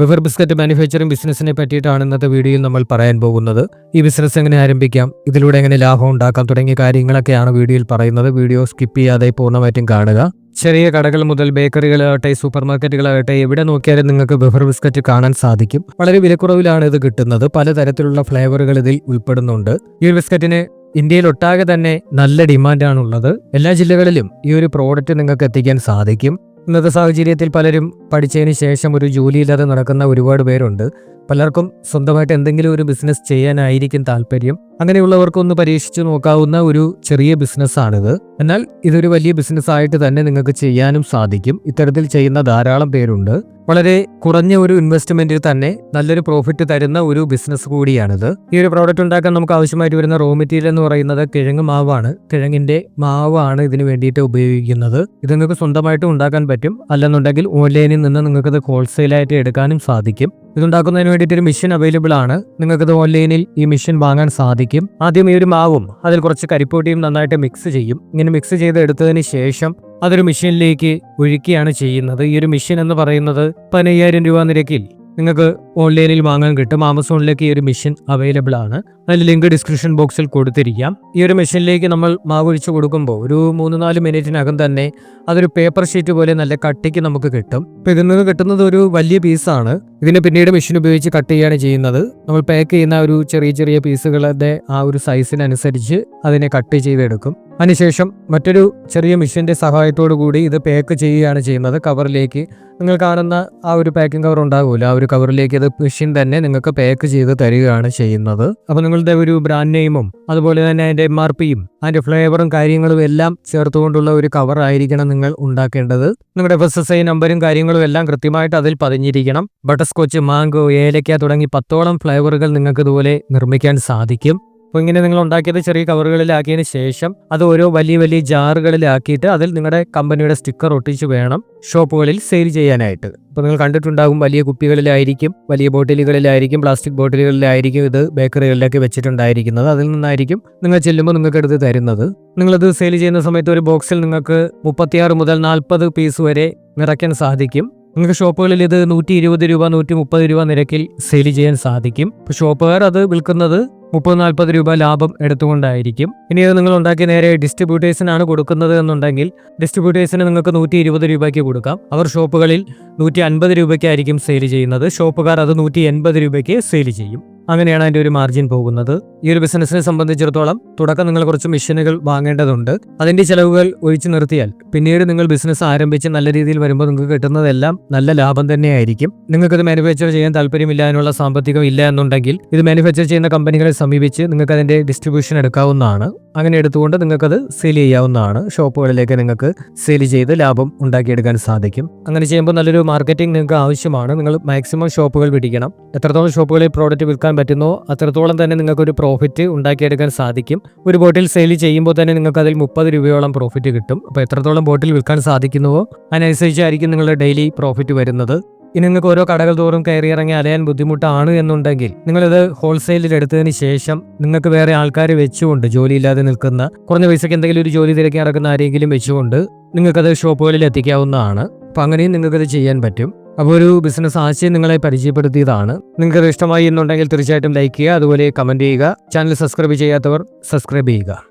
വിവർ biscuit manufacturing ബിസിനസ്സിനെ പറ്റിയിട്ടാണ് ഇന്നത്തെ വീഡിയോയിൽ നമ്മൾ പറയാൻ പോകുന്നത്. ഈ ബിസിനസ് എങ്ങനെ ആരംഭിക്കാം ഇതിലൂടെ എങ്ങനെ ലാഭം ഉണ്ടാക്കാം തുടങ്ങിയ കാര്യങ്ങളൊക്കെയാണ് വീഡിയോയിൽ പറയുന്നത്. വീഡിയോ സ്കിപ്പ് ചെയ്യാതെ പൂർണമായിട്ടും കാണുക. ചെറിയ കടകൾ മുതൽ ബേക്കറികളാകട്ടെ സൂപ്പർ മാർക്കറ്റുകളാകട്ടെ എവിടെ നോക്കിയാലും നിങ്ങൾക്ക് ബഫർ ബിസ്ക്കറ്റ് കാണാൻ സാധിക്കും. വളരെ വിലക്കുറവിലാണ് ഇത് കിട്ടുന്നത്. പലതരത്തിലുള്ള ഫ്ലേവറുകൾ ഇതിൽ ഉൾപ്പെടുന്നുണ്ട്. ഈ ബിസ്ക്കറ്റിന് ഇന്ത്യയിൽ ഒട്ടാകെ തന്നെ നല്ല ഡിമാൻഡാണുള്ളത് എല്ലാ ജില്ലകളിലും ഈ ഒരു പ്രോഡക്റ്റ് നിങ്ങൾക്ക് എത്തിക്കാൻ സാധിക്കും. ഇന്നത്തെ സാഹചര്യത്തിൽ പലരും പഠിച്ചതിന് ശേഷം ഒരു ജോലിയില്ലാതെ നടക്കുന്ന ഒരുപാട് പേരുണ്ട്. പലർക്കും സ്വന്തമായിട്ട് എന്തെങ്കിലും ഒരു ബിസിനസ് ചെയ്യാനായിരിക്കും താല്പര്യം. അങ്ങനെയുള്ളവർക്കൊന്ന് പരീക്ഷിച്ചു നോക്കാവുന്ന ഒരു ചെറിയ ബിസിനസ്സാണിത്. എന്നാൽ ഇതൊരു വലിയ ബിസിനസ് ആയിട്ട് തന്നെ നിങ്ങൾക്ക് ചെയ്യാനും സാധിക്കും. ഇത്തരത്തിൽ ചെയ്യുന്ന ധാരാളം പേരുണ്ട്. വളരെ കുറഞ്ഞ ഒരു ഇൻവെസ്റ്റ്മെന്റിൽ തന്നെ നല്ലൊരു പ്രോഫിറ്റ് തരുന്ന ഒരു ബിസിനസ് കൂടിയാണിത്. ഈ ഒരു പ്രോഡക്റ്റ് ഉണ്ടാക്കാൻ നമുക്ക് ആവശ്യമായിട്ട് വരുന്ന റോ മെറ്റീരിയൽ എന്ന് പറയുന്നത് കിഴങ്ങ് മാവാണ്. കിഴങ്ങിന്റെ മാവാണ് ഇതിന് വേണ്ടിയിട്ട് ഉപയോഗിക്കുന്നത്. ഇത് നിങ്ങൾക്ക് സ്വന്തമായിട്ട് ഉണ്ടാക്കാൻ പറ്റും. അല്ലെന്നുണ്ടെങ്കിൽ ഓൺലൈനിൽ നിന്ന് നിങ്ങൾക്ക് ഇത് ഹോൾസെയിലായിട്ട് എടുക്കാനും സാധിക്കും. ഇതുണ്ടാക്കുന്നതിന് വേണ്ടിയിട്ട് ഒരു മിഷൻ അവൈലബിൾ ആണ്. നിങ്ങൾക്കിത് ഓൺലൈനിൽ ഈ മിഷൻ വാങ്ങാൻ സാധിക്കും. ആദ്യം ഈ ഒരു മാവും അതിൽ കുറച്ച് കരിപ്പൊടിയും നന്നായിട്ട് മിക്സ് ചെയ്യും. ഇങ്ങനെ മിക്സ് ചെയ്ത് എടുത്തതിന് ശേഷം അതൊരു മെഷീനിലേക്ക് ഒഴുക്കിയാണ് ചെയ്യുന്നത്. ഈ ഒരു മെഷീൻ എന്ന് പറയുന്നത് പതിനയ്യായിരം രൂപ നിരക്കിൽ. നിങ്ങൾക്ക് ഓൺലൈനിൽ വാങ്ങാൻ കിട്ടും. ആമസോണിലേക്ക് ഈ ഒരു മെഷീൻ അവൈലബിൾ ആണ്. അതിൽ ലിങ്ക് ഡിസ്ക്രിപ്ഷൻ ബോക്സിൽ കൊടുത്തിരിക്കാം. ഈ ഒരു മെഷീനിലേക്ക് നമ്മൾ മാവ് ഒഴിച്ച് കൊടുക്കുമ്പോൾ ഒരു മൂന്ന് നാല് മിനിറ്റിനകം തന്നെ അതൊരു പേപ്പർ ഷീറ്റ് പോലെ നല്ല കട്ടിക്ക് നമുക്ക് കിട്ടും. ഇപ്പം ഇതിൽ നിന്ന് കിട്ടുന്നത് ഒരു വലിയ പീസാണ് ഇതിനെ പിന്നീട് മെഷീൻ ഉപയോഗിച്ച് കട്ട് ചെയ്യുകയാണ് ചെയ്യുന്നത്. നമ്മൾ പാക്ക് ചെയ്യുന്ന ഒരു ചെറിയ ചെറിയ പീസുകളുടെ ആ ഒരു സൈസിനനുസരിച്ച് അതിനെ കട്ട് ചെയ്തെടുക്കും. അതിനുശേഷം മറ്റൊരു ചെറിയ മെഷീന്റെ സഹായത്തോടു കൂടി ഇത് പാക്ക് ചെയ്യുകയാണ് ചെയ്യുന്നത്. കവറിലേക്ക് നിങ്ങൾ കാണുന്ന ആ ഒരു പാക്കിംഗ് കവർ ഉണ്ടാകുമല്ലോ. ആ ഒരു കവറിലേക്ക് ഇത് മെഷീൻ തന്നെ നിങ്ങൾക്ക് പാക്ക് ചെയ്ത് തരികയാണ് ചെയ്യുന്നത്. അപ്പോൾ നിങ്ങളുടെ ഒരു ബ്രാൻഡ് നെയിമും അതുപോലെ തന്നെ അതിന്റെ എം ആർ പിയും അതിന്റെ ഫ്ലേവറും കാര്യങ്ങളും എല്ലാം ചേർത്തുകൊണ്ടുള്ള ഒരു കവർ ആയിരിക്കണം നിങ്ങൾ ഉണ്ടാക്കേണ്ടത്. നിങ്ങളുടെ എഫ് എസ് എസ് ഐ നമ്പരും കാര്യങ്ങളും എല്ലാം കൃത്യമായിട്ട് അതിൽ പതിഞ്ഞിരിക്കണം. ബട്ടർ സ്കോച്ച് മാംഗോ ഏലക്ക തുടങ്ങി പത്തോളം ഫ്ലേവറുകൾ നിങ്ങൾക്ക് ഇതുപോലെ നിർമ്മിക്കാൻ സാധിക്കും. അപ്പോൾ ഇങ്ങനെ നിങ്ങൾ ഉണ്ടാക്കിയത് ചെറിയ കവറുകളിലാക്കിയതിന് ശേഷം അത് ഓരോ വലിയ വലിയ ജാറുകളിലാക്കിയിട്ട് അതിൽ നിങ്ങളുടെ കമ്പനിയുടെ സ്റ്റിക്കർ ഒട്ടിച്ച് വേണം ഷോപ്പുകളിൽ സെയിൽ ചെയ്യാനായിട്ട്. അപ്പോൾ നിങ്ങൾ കണ്ടിട്ടുണ്ടാകും വലിയ കുപ്പികളിലായിരിക്കും വലിയ ബോട്ടിലുകളിലായിരിക്കും പ്ലാസ്റ്റിക് ബോട്ടിലുകളിലായിരിക്കും ഇത് ബേക്കറികളിലൊക്കെ വെച്ചിട്ടുണ്ടായിരിക്കുന്നത്. അതിൽ നിന്നായിരിക്കും നിങ്ങൾ ചെല്ലുമ്പോൾ നിങ്ങൾക്ക് എടുത്ത് തരുന്നത്. നിങ്ങളത് സെയിൽ ചെയ്യുന്ന സമയത്ത് ഒരു ബോക്സിൽ നിങ്ങൾക്ക് മുപ്പത്തിയാറ് മുതൽ നാൽപ്പത് പീസ് വരെ നിറയ്ക്കാൻ സാധിക്കും. നിങ്ങൾക്ക് ഷോപ്പുകളിൽ ഇത് നൂറ്റി ഇരുപത് രൂപ നൂറ്റി മുപ്പത് രൂപ നിരക്കിൽ സെയിൽ ചെയ്യാൻ സാധിക്കും. ഇപ്പോൾ ഷോപ്പുകാർ അത് വിൽക്കുന്നത് മുപ്പത് നാൽപ്പത് രൂപ ലാഭം എടുത്തുകൊണ്ടായിരിക്കും. ഇനി അത് നിങ്ങൾ ഉണ്ടാക്കി നേരെ ഡിസ്ട്രിബ്യൂട്ടേഴ്സിനാണ് കൊടുക്കുന്നത് എന്നുണ്ടെങ്കിൽ ഡിസ്ട്രിബ്യൂട്ടേഴ്സിന് നിങ്ങൾക്ക് നൂറ്റി ഇരുപത് രൂപയ്ക്ക് കൊടുക്കാം. അവർ ഷോപ്പുകളിൽ നൂറ്റി അൻപത് രൂപയ്ക്കായിരിക്കും സെയിൽ ചെയ്യുന്നത്. ഷോപ്പുകാർ അത് നൂറ്റി എൺപത് രൂപയ്ക്ക് സെയിൽ ചെയ്യും. അങ്ങനെയാണ് അതിന്റെ ഒരു മാർജിൻ പോകുന്നത്. ഈ ഒരു ബിസിനസ്സിനെ സംബന്ധിച്ചിടത്തോളം തുടക്കം നിങ്ങൾ കുറച്ച് മെഷീനുകൾ വാങ്ങേണ്ടതുണ്ട്. അതിന്റെ ചെലവുകൾ ഒഴിച്ചു നിർത്തിയാൽ പിന്നീട് നിങ്ങൾ ബിസിനസ് ആരംഭിച്ച് നല്ല രീതിയിൽ വരുമ്പോൾ നിങ്ങൾക്ക് കിട്ടുന്നതെല്ലാം നല്ല ലാഭം തന്നെയായിരിക്കും. നിങ്ങൾക്കത് മാനുഫാക്ചർ ചെയ്യാൻ താല്പര്യമില്ല അതിനുള്ള സാമ്പത്തികം ഇല്ല എന്നുണ്ടെങ്കിൽ ഇത് മാനുഫാക്ചർ ചെയ്യുന്ന കമ്പനികളെ സമീപിച്ച് നിങ്ങൾക്ക് അതിന്റെ ഡിസ്ട്രിബ്യൂഷൻ എടുക്കാവുന്നതാണ്. അങ്ങനെ എടുത്തുകൊണ്ട് നിങ്ങൾക്കത് സെയിൽ ചെയ്യാവുന്നതാണ്. ഷോപ്പുകളിലേക്ക് നിങ്ങൾക്ക് സെയിൽ ചെയ്ത് ലാഭം ഉണ്ടാക്കിയെടുക്കാൻ സാധിക്കും. അങ്ങനെ ചെയ്യുമ്പോൾ നല്ലൊരു മാർക്കറ്റിംഗ് നിങ്ങൾക്ക് ആവശ്യമാണ്. നിങ്ങൾ മാക്സിമം ഷോപ്പുകൾ പിടിക്കണം. എത്രത്തോളം ഷോപ്പുകളിൽ പ്രോഡക്റ്റ് വിൽക്കാൻ പറ്റുന്നോ അത്രത്തോളം തന്നെ നിങ്ങൾക്ക് ഒരു പ്രോഫിറ്റ് ഉണ്ടാക്കിയെടുക്കാൻ സാധിക്കും. ഒരു ബോട്ടിൽ സെയിൽ ചെയ്യുമ്പോൾ തന്നെ നിങ്ങൾക്ക് അതിൽ മുപ്പത് രൂപയോളം പ്രോഫിറ്റ് കിട്ടും. അപ്പോൾ എത്രത്തോളം ബോട്ടിൽ വിൽക്കാൻ സാധിക്കുന്നുവോ അതിനനുസരിച്ചായിരിക്കും നിങ്ങളുടെ ഡെയിലി പ്രോഫിറ്റ് വരുന്നത്. ഇനി നിങ്ങൾക്ക് ഓരോ കടകൾ തോറും കയറി ഇറങ്ങി അലയാൻ ബുദ്ധിമുട്ടാണ് എന്നുണ്ടെങ്കിൽ നിങ്ങളിത് ഹോൾസെയിലിൽ എടുത്തതിന് ശേഷം നിങ്ങൾക്ക് വേറെ ആൾക്കാർ വെച്ചുകൊണ്ട് ജോലിയില്ലാതെ നിൽക്കുന്ന കുറഞ്ഞ പൈസയ്ക്ക് എന്തെങ്കിലും ഒരു ജോലി തിരക്കി നടക്കുന്ന ആരെങ്കിലും വെച്ചുകൊണ്ട് നിങ്ങൾക്കത് ഷോപ്പുകളിൽ എത്തിക്കാവുന്നതാണ്. അപ്പം അങ്ങനെയും നിങ്ങൾക്കത് ചെയ്യാൻ പറ്റും. അപ്പോൾ ഒരു ബിസിനസ് ആശയം നിങ്ങളെ പരിചയപ്പെടുത്തിയതാണ്. നിങ്ങൾക്ക് ഇഷ്ടമായി എന്നുണ്ടെങ്കിൽ തീർച്ചയായിട്ടും ലൈക്ക് ചെയ്യുക അതുപോലെ കമന്റ് ചെയ്യുക. ചാനൽ സബ്സ്ക്രൈബ് ചെയ്യാത്തവർ സബ്സ്ക്രൈബ് ചെയ്യുക.